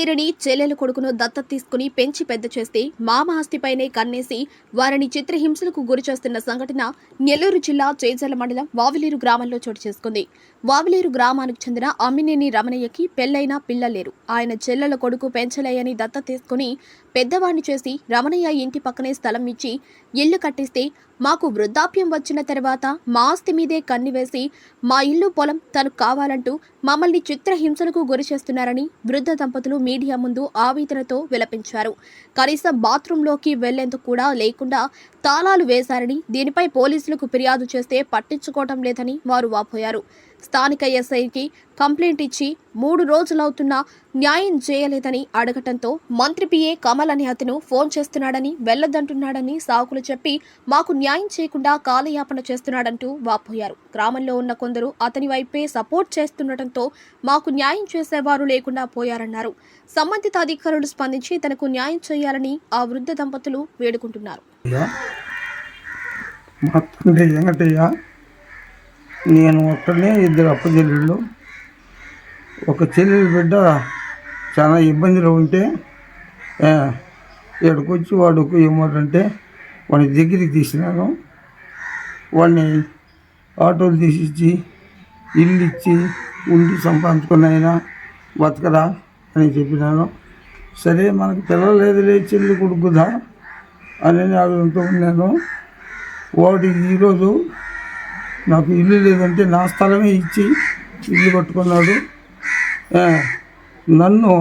వీరిని చెల్లెల కొడుకును దత్తత తీసుకుని పెంచి పెద్ద చేస్తే మామ ఆస్తిపైనే కన్నేసి వారిని చిత్రహింసలకు గురిచేస్తున్న సంఘటన నెల్లూరు జిల్లా చేజల మండలం వావిలేరు గ్రామంలో చోటు చేసుకుంది. వావిలేరు గ్రామానికి చెందిన అమ్మినేని రమణయ్యకి పెళ్ళైన పిల్లలేరు. ఆయన చెల్లెల కొడుకు పెంచలేయని దత్త తీసుకుని పెద్దవాణ్ణి చేసి రమణయ్య ఇంటి పక్కనే స్థలం ఇచ్చి ఇల్లు కట్టిస్తే మాకు వృద్ధాప్యం వచ్చిన తర్వాత మా ఆస్తి మీదే కన్నివేసి మా ఇల్లు పొలం తనకు కావాలంటూ మమ్మల్ని చిత్రహింసలకు గురి చేస్తున్నారని వృద్ధ దంపతులు మీడియా ముందు ఆవేదనతో విలపించారు. కనీసం బాత్రూంలోకి వెళ్ళేందుకు కూడా లేకుండా తాళాలు వేశారని దీనిపై పోలీసులకు ఫిర్యాదు చేస్తే పట్టించుకోవటం లేదని వారు వాపోయారు. స్థానిక ఎస్ఐకి కంప్లైంట్ ఇచ్చి మూడు రోజులవుతున్నా న్యాయం చేయలేదని అడగటంతో మంత్రి పిఏ కమల్ అనే అతను ఫోన్ చేస్తున్నాడని వెళ్ళొద్దంటున్నాడని సాకులు చెప్పి మాకు న్యాయం చేయకుండా కాలయాపన చేస్తున్నాడంటూ వాపోయారు. గ్రామంలో ఉన్న కొందరు అతని వైపే సపోర్ట్ చేస్తుండటంతో మాకు న్యాయం చేసేవారు లేకుండా పోయారన్నారు. సంబంధిత అధికారులు స్పందించి తనకు న్యాయం చేయాలని ఆ వృద్ధ దంపతులు వేడుకుంటున్నారు. నేను ఒక్కడనే ఇద్దరు అప్ప చెల్లెళ్ళు ఒక చెల్లెలు బిడ్డ చాలా ఇబ్బందిలో ఉంటే ఇక్కడికొచ్చి ఇక్కడికి వచ్చి ఏమంటే వాడి దగ్గరికి తీసినాను. వాడిని ఆటోలు తీసిచ్చి ఇల్లు ఇచ్చి ఉండి సంపాదించుకున్నైనా అయినా బతకరా అని చెప్పినాను. సరే మనకు పిల్లలు లేదులే చెల్లి కొడుకుదా అని ఆలోచనతో ఉన్నాను. వాడు ఈరోజు నాకు ఇల్లు లేదంటే నా స్థలమే ఇచ్చి ఇల్లు కట్టుకున్నాడు. నన్ను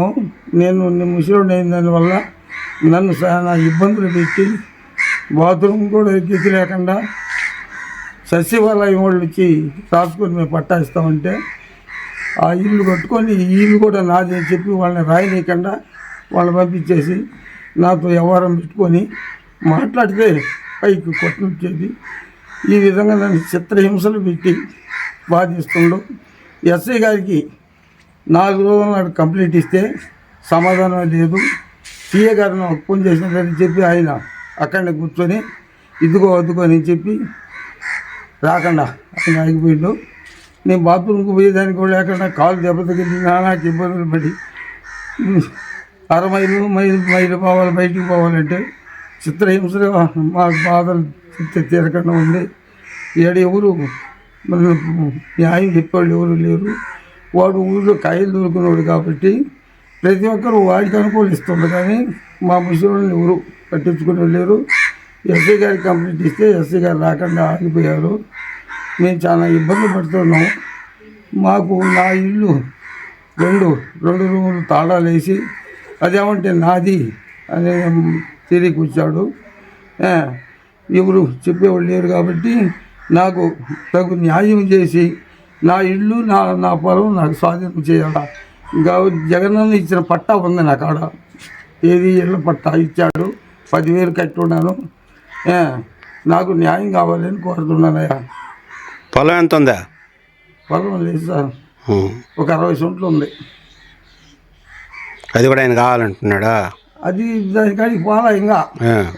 నేను ముసలిని అయిన దానివల్ల నన్ను చాలా ఇబ్బందులు పెట్టి బాత్రూమ్ కూడా ఎక్కి లేకుండా సచివాలయం వాళ్ళు వచ్చి రాసుకొని మేము పట్టాయిస్తామంటే ఆ ఇల్లు కట్టుకొని ఈ ఇల్లు కూడా నాది అని చెప్పి వాళ్ళని రాయనీయకుండా వాళ్ళని పంపించేసి నాతో వ్యవహారం పెట్టుకొని మాట్లాడితే పైకి కొట్టించేది ఈ విధంగా నన్ను చిత్రహింసలు పెట్టి బాధిస్తుండు. ఎస్ఐ గారికి నాలుగు రోజుల నాడు కంప్లీట్ ఇస్తే సమాధానం లేదు. సీఏ గారిని ఫోన్ చేసినారని చెప్పి ఆయన అక్కడనే కూర్చొని ఇదిగో అదుగో అని చెప్పి రాకుండా ఆయన ఆగిపోయిండు. నేను బాత్రూమ్కి పోయేదానికి కూడా లేకుండా కాలు దెబ్బ నాకు నానాకి ఇబ్బందులు పడి అర మైలు మైలు మైలు పోవాలి బయటికి పోవాలంటే చిత్రహింసలు మా బాధలు తీరకుండా ఉంది. ఏడ ఎవరు న్యాయం చెప్పేవాళ్ళు ఎవరు లేరు. వాడు ఊళ్ళో కాయలు దొరుకున్నాడు కాబట్టి ప్రతి ఒక్కరు వాడికి అనుకూలిస్తుంది కానీ మా ముసలిని ఎవరు పట్టించుకునే లేరు. ఎస్సీ గారికి కంప్లీట్ ఇస్తే ఎస్సీ గారు రాకుండా ఆగిపోయారు. మేము చాలా ఇబ్బంది పడుతున్నాం. మాకు నా ఇల్లు రెండు రెండు రూములు తాళాలు వేసి అదేమంటే నాది అనే తిరిగి కూర్చాడు. ఆ, ఎవరు చెప్పేవాళ్ళు లేరు కాబట్టి నాకు తగు న్యాయం చేసి నా ఇల్లు నా నా పొలం నాకు స్వాధీనం చేయాలా. ఇంకా జగనన్న ఇచ్చిన పట్టా ఉంది నా కాడ. ఏది ఇళ్ళ పట్టా ఇచ్చాడు. పదివేలు కట్టి ఉన్నాను నాకు న్యాయం కావాలని కోరుతున్నానయ్యా పొలం ఎంత ఉందా? పొలం లేదు సార్. ఒక అరవై సెంట్లు ఉంది. అది కూడా ఆయన కావాలంటున్నాడా? అది దానికాడికి పోలా ఇంకా.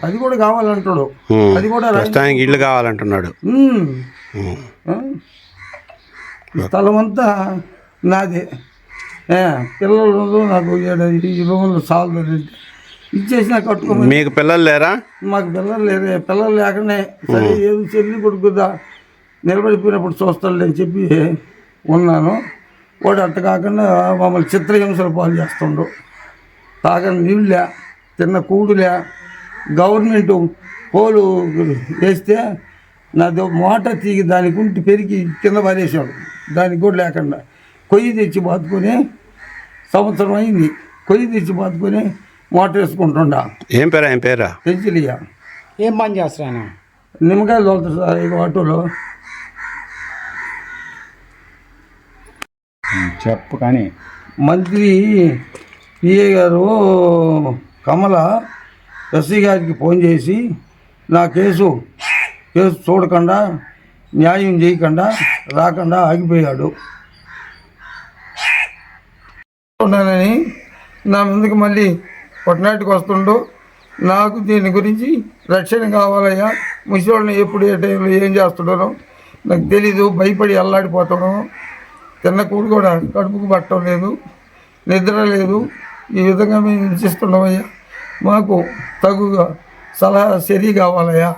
అది కూడా కావాలంటాడు. అది కూడా ప్రస్తుతానికి ఇల్లు కావాలంటున్నాడు. స్థలం అంతా నాదే. పిల్లలు నాకు ఈ రూములు చాలు. ఇచ్చేసిన కట్టుకోమని. మీకు పిల్లలు లేరా? మాకు పిల్లలు లేదే పిల్లలు లేకనే సరే ఏది చెల్లి కొడుకుదా? నిలబడిపోయినప్పుడు చూస్తాడులే అని చెప్పి ఉన్నాను. వాడు అట్ట కాకుండా మమ్మల్ని చిత్రహింసలు పాలు చేస్తుండు. తాగని నీళ్ళే తిన్న కూడులే గవర్నమెంట్ పోలు వేస్తే నాది మోట తీగి దానికి ఉంటి పెరిగి కింద పారేసాడు దానికి కూడా లేకుండా కొయ్యి తెచ్చి బాదుకొని సంవత్సరం అయింది. కొయ్యి తెచ్చి బాదుకొని మోటార్ వేసుకుంటుండా. ఏం పేరా ఏం పేరా? పెంచిలియా. ఏం పని చేస్తున్నాను నిమ్మకాయలు తోలుతారు సార్ ఇక ఆటోలో. చెప్పు కానీ. మంత్రి పిఏ గారు కమల ఎస్సీ గారికి ఫోన్ చేసి నా కేసు కేసు చూడకుండా న్యాయం చేయకుండా రాకుండా ఆగిపోయాడు. ఉన్నానని నా ముందుకు మళ్ళీ కొట్టనాటికి వస్తుండు. నాకు దీని గురించి రక్షణ కావాలయ్యా. ముసలిని ఎప్పుడు ఏ టైంలో ఏం చేస్తున్నారో నాకు తెలీదు. భయపడి అల్లాడిపోతాను తిన్న కూడు కూడా కడుపుకు పట్టడం లేదు. నిద్ర లేదు. ఈ విధంగా మేము హింసిస్తున్నామయ్యా మాకు తగుగా సలహా చర్య కావాలయ్యా.